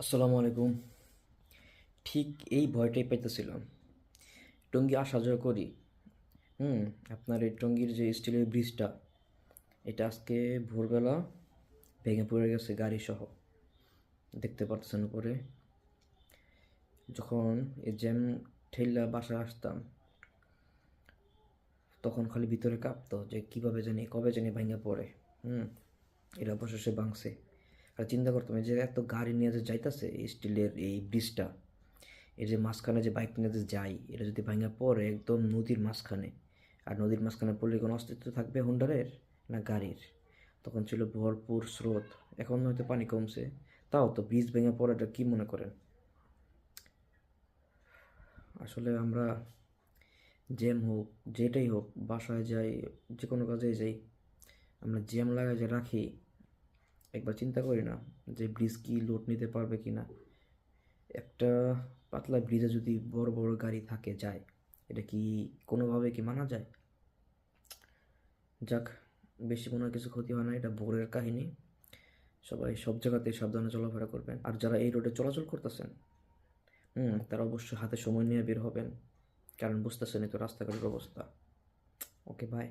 আসসালামু আলাইকুম। ঠিক এই ভয়টাই পাইতেছিলাম। টঙ্গি আসা যাওয়া করি। হুম, আপনার এই টঙ্গির যে স্টিলের ব্রিজটা, এটা আজকে ভোরবেলা ভেঙে পড়ে গেছে গাড়ি সহ দেখতে পাচ্ছেন উপরে। যখন এই জ্যাম ঠেললা বাসায় আসতাম, তখন খালি ভিতরে কাঁপতো যে কীভাবে জানি, কবে জানি ভেঙে পড়ে। হুম এটা অবশেষে ভাঙছে। আর চিন্তা করতাম এই যে এত গাড়ি নিয়ে যে যাইতাছে স্টিলের এই ব্রিজটা এই যে মাঝখানে যে বাইক নিয়ে যে যাই, এটা যদি ভাঙা পড়ে একদম নদীর মাঝখানে, আর নদীর মাঝখানে পড়লে কোনো অস্তিত্ব থাকবে হুন্ডারের না গাড়ির? তখন ছিল ভরপুর স্রোত, এখন হয়তো পানি কমছে, তাও তো ব্রিজ ভেঙে পড়াটা কী মনে করেন? আসলে আমরা জ্যাম হোক, যেটাই হোক, বাসায় যাই, যে কোনো কাজে যাই, আমরা জ্যাম লাগাই যে রাখি একবার চিন্তা করি না যে ব্রিজ কি লোড নিতে পারবে কি না একটা পাতলা ব্রিজে যদি বড় বড় গাড়ি থাকে যায়, এটা কি কোনোভাবে কি মানা যায়? যাক, বেশি কোনো কিছু ক্ষতি হয় না, এটা ভোরের কাহিনী। সবাই সব জায়গাতে সাবধানে চলাফেরা করবেন। আর যারা এই রোডে চলাচল করতেছেন, হুম, তারা অবশ্যই হাতে সময় নিয়ে বের হবেন, কারণ বুঝতেছেনই তো রাস্তাঘাটের অবস্থা। Okay bye